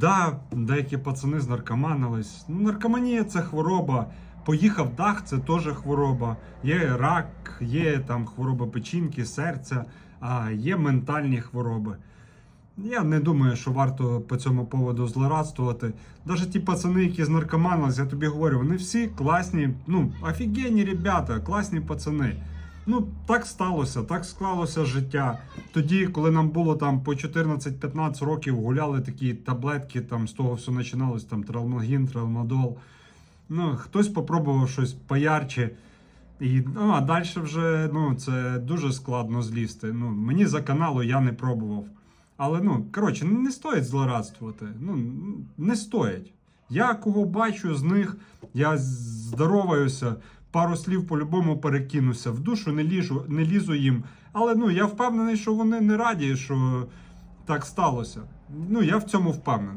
Да, деякі пацани знаркоманились. Ну, наркоманія це хвороба. Поїхав дах, це теж хвороба. Є рак, є там хвороба печінки, серця, а є ментальні хвороби. Я не думаю, що варто по цьому поводу злорадствувати. Навіть ті пацани, які знаркоманились, я тобі говорю, вони всі класні, ну, офігенні ребята, класні пацани. Ну, так сталося, так склалося життя. Тоді, коли нам було там по 14-15 років, гуляли такі таблетки, там з того все починалось, там тралмагін, тралмадол. Ну, хтось попробував щось поярче. І, ну, а далі вже ну, це дуже складно злізти. Ну, мені за каналу я не пробував. Але ну, коротше, не стоїть злорадствувати. Ну, не стоїть. Я кого бачу з них, я здороваюся, пару слів по-любому перекинуся. В душу не ліжу, не лізу їм. Але ну, я впевнений, що вони не раді, що так сталося. Ну, я в цьому впевнений.